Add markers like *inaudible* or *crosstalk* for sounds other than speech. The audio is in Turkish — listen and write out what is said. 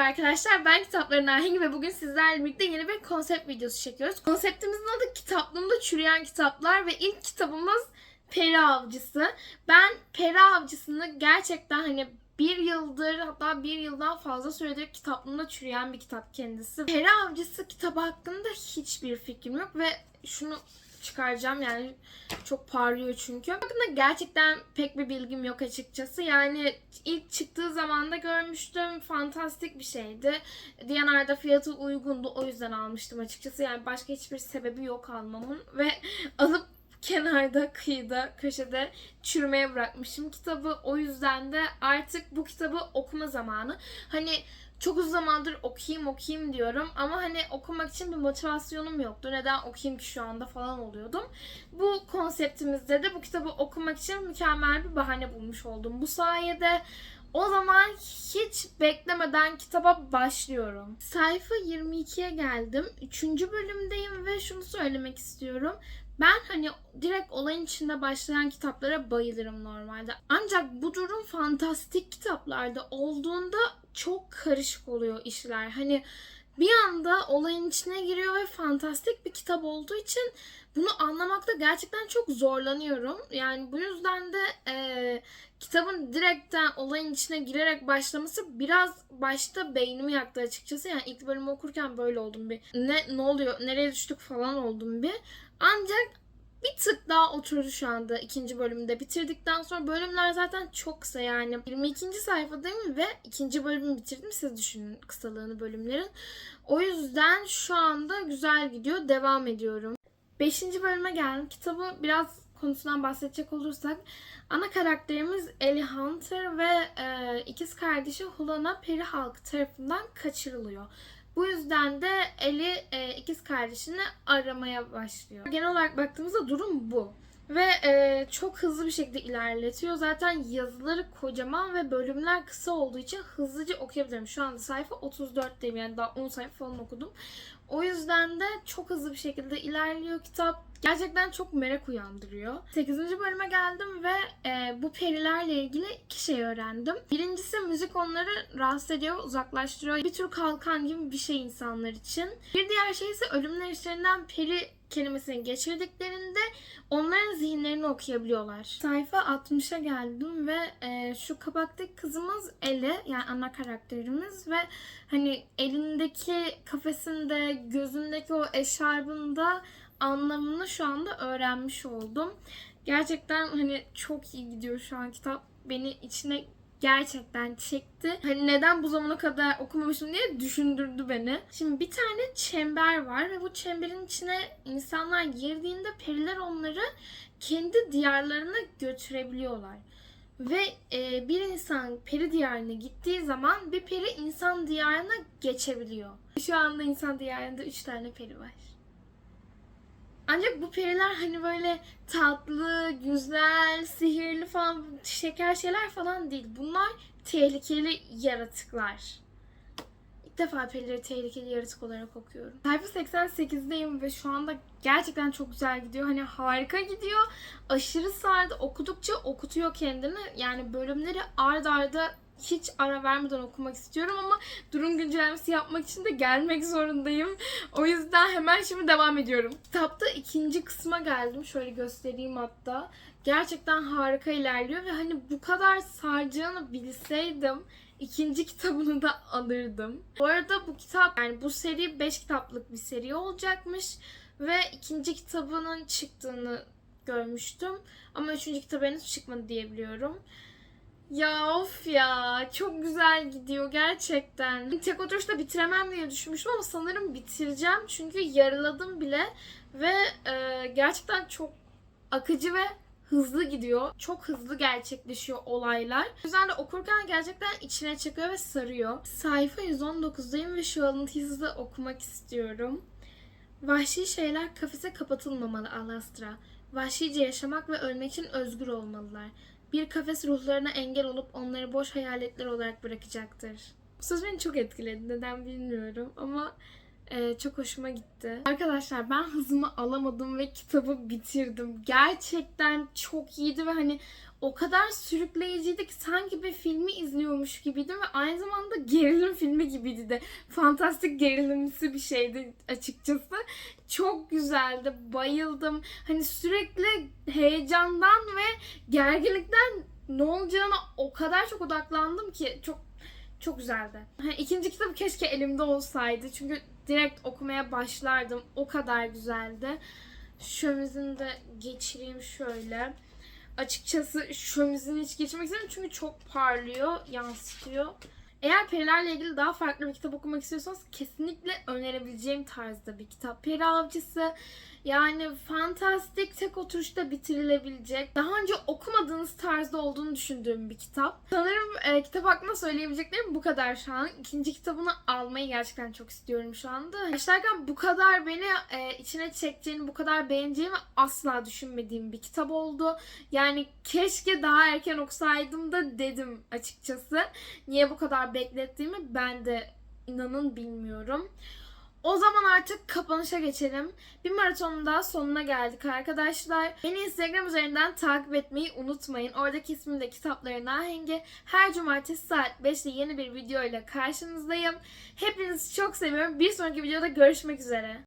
Merhaba arkadaşlar ben Kitapların Ahengi ve bugün sizlerle birlikte yeni bir konsept videosu çekiyoruz. Konseptimizin adı Kitaplığımda Çürüyen Kitaplar ve ilk kitabımız Peri Avcısı. Ben Peri Avcısı'nı gerçekten hani bir yıldır hatta bir yıldan fazla süredir kitaplığımda çürüyen bir kitap kendisi. Peri Avcısı kitabı hakkında hiçbir fikrim yok ve şunu çıkaracağım yani çok parlıyor çünkü. Hakkında gerçekten pek bir bilgim yok açıkçası. Yani ilk çıktığı zaman da görmüştüm. Fantastik bir şeydi. Diyanar'da fiyatı uygundu. O yüzden almıştım açıkçası. Yani başka hiçbir sebebi yok almamın. Ve *laughs* alıp *laughs* kenarda, kıyıda, köşede çürümeye bırakmışım kitabı. O yüzden de artık bu kitabı okuma zamanı. Hani çok uzun zamandır okuyayım okuyayım diyorum ama hani okumak için bir motivasyonum yoktu. Neden okuyayım ki şu anda falan oluyordum. Bu konseptimizde de bu kitabı okumak için mükemmel bir bahane bulmuş oldum. Bu sayede o zaman hiç beklemeden kitaba başlıyorum. Sayfa 22'ye geldim. Üçüncü bölümdeyim ve şunu söylemek istiyorum. Ben hani direkt olayın içinde başlayan kitaplara bayılırım normalde. Ancak bu durum fantastik kitaplarda olduğunda çok karışık oluyor işler. Hani bir anda olayın içine giriyor ve fantastik bir kitap olduğu için bunu anlamakta gerçekten çok zorlanıyorum. Yani bu yüzden de e, kitabın direkten olayın içine girerek başlaması biraz başta beynimi yaktı açıkçası. Yani ilk bölümü okurken böyle oldum bir. Ne ne oluyor? Nereye düştük falan oldum bir. Ancak bir tık daha oturdu şu anda ikinci bölümde. Bitirdikten sonra bölümler zaten çok kısa yani. 22. sayfadayım ve ikinci bölümü bitirdim. Siz düşünün kısalığını bölümlerin. O yüzden şu anda güzel gidiyor. Devam ediyorum. Beşinci bölüme geldim. Kitabı biraz konusundan bahsedecek olursak ana karakterimiz Ellie Hunter ve e, ikiz kardeşi Hulana peri halkı tarafından kaçırılıyor. Bu yüzden de Ellie e, ikiz kardeşini aramaya başlıyor. Genel olarak baktığımızda durum bu. Ve e, çok hızlı bir şekilde ilerletiyor. Zaten yazıları kocaman ve bölümler kısa olduğu için hızlıca okuyabilirim. Şu anda sayfa 34'teyim yani daha 10 sayfa falan okudum. O yüzden de çok hızlı bir şekilde ilerliyor kitap. Gerçekten çok merak uyandırıyor. 8. bölüme geldim ve e, bu perilerle ilgili iki şey öğrendim. Birincisi müzik onları rahatsız ediyor, uzaklaştırıyor. Bir tür kalkan gibi bir şey insanlar için. Bir diğer şey ise ölümler işlerinden peri kelimesini geçirdiklerinde onların zihinlerini okuyabiliyorlar. Sayfa 60'a geldim ve e, şu kapaktaki kızımız Eli yani ana karakterimiz ve hani elindeki kafesinde gözündeki o eşarbında anlamını şu anda öğrenmiş oldum. Gerçekten hani çok iyi gidiyor şu an kitap. Beni içine gerçekten çekti. Hani neden bu zamana kadar okumamışım diye düşündürdü beni. Şimdi bir tane çember var ve bu çemberin içine insanlar girdiğinde periler onları kendi diyarlarına götürebiliyorlar. Ve e, bir insan peri diyarına gittiği zaman bir peri insan diyarına geçebiliyor. Şu anda insan diyarında 3 tane peri var. Ancak bu periler hani böyle tatlı, güzel, sihirli falan şeker şeyler falan değil. Bunlar tehlikeli yaratıklar. İlk defa perileri tehlikeli yaratık olarak okuyorum. Sayfa 88'deyim ve şu anda gerçekten çok güzel gidiyor. Hani harika gidiyor. Aşırı sardı. Okudukça okutuyor kendini. Yani bölümleri ard arda hiç ara vermeden okumak istiyorum ama durum güncellemesi yapmak için de gelmek zorundayım. O yüzden hemen şimdi devam ediyorum. Kitapta ikinci kısma geldim. Şöyle göstereyim hatta. Gerçekten harika ilerliyor ve hani bu kadar saracağını bilseydim ikinci kitabını da alırdım. Bu arada bu kitap yani bu seri 5 kitaplık bir seri olacakmış ve ikinci kitabının çıktığını görmüştüm. Ama üçüncü kitap henüz çıkmadı diyebiliyorum. Ya of ya çok güzel gidiyor gerçekten. Tek oturuşta bitiremem diye düşünmüştüm ama sanırım bitireceğim. Çünkü yarıladım bile ve e, gerçekten çok akıcı ve hızlı gidiyor. Çok hızlı gerçekleşiyor olaylar. O yüzden de okurken gerçekten içine çekiyor ve sarıyor. Sayfa 119'dayım ve şu alıntıyı size okumak istiyorum. Vahşi şeyler kafese kapatılmamalı Alastra. Vahşice yaşamak ve ölmek için özgür olmalılar. Bir kafes ruhlarına engel olup onları boş hayaletler olarak bırakacaktır. Bu söz beni çok etkiledi. Neden bilmiyorum ama e, çok hoşuma gitti. Arkadaşlar ben hızımı alamadım ve kitabı bitirdim. Gerçekten çok iyiydi ve hani o kadar sürükleyiciydi ki sanki bir filmi izliyormuş gibiydim ve aynı zamanda gerilim filmi gibiydi de. Fantastik gerilimsi bir şeydi açıkçası. Çok güzeldi. Bayıldım. Hani sürekli heyecandan ve gerginlikten ne olacağına o kadar çok odaklandım ki çok çok güzeldi. Ha, İkinci kitap keşke elimde olsaydı. Çünkü direkt okumaya başlardım. O kadar güzeldi. Şömizini de geçireyim şöyle. Açıkçası şömizini hiç geçirmek istemiyorum çünkü çok parlıyor, yansıtıyor. Eğer perilerle ilgili daha farklı bir kitap okumak istiyorsanız kesinlikle önerebileceğim tarzda bir kitap. Peri Avcısı yani fantastik tek oturuşta bitirilebilecek, daha önce okumadığınız tarzda olduğunu düşündüğüm bir kitap. Sanırım e, kitap hakkında söyleyebileceklerim bu kadar şu an. İkinci kitabını almayı gerçekten çok istiyorum şu anda. Başlarken bu kadar beni e, içine çekeceğini, bu kadar beğeneceğimi asla düşünmediğim bir kitap oldu. Yani keşke daha erken okusaydım da dedim açıkçası. Niye bu kadar beklettiğimi ben de inanın bilmiyorum. O zaman artık kapanışa geçelim. Bir maratonun daha sonuna geldik arkadaşlar. Beni Instagram üzerinden takip etmeyi unutmayın. Oradaki ismim de Kitapların Ahengi. Her cumartesi saat 5'te yeni bir video ile karşınızdayım. Hepinizi çok seviyorum. Bir sonraki videoda görüşmek üzere.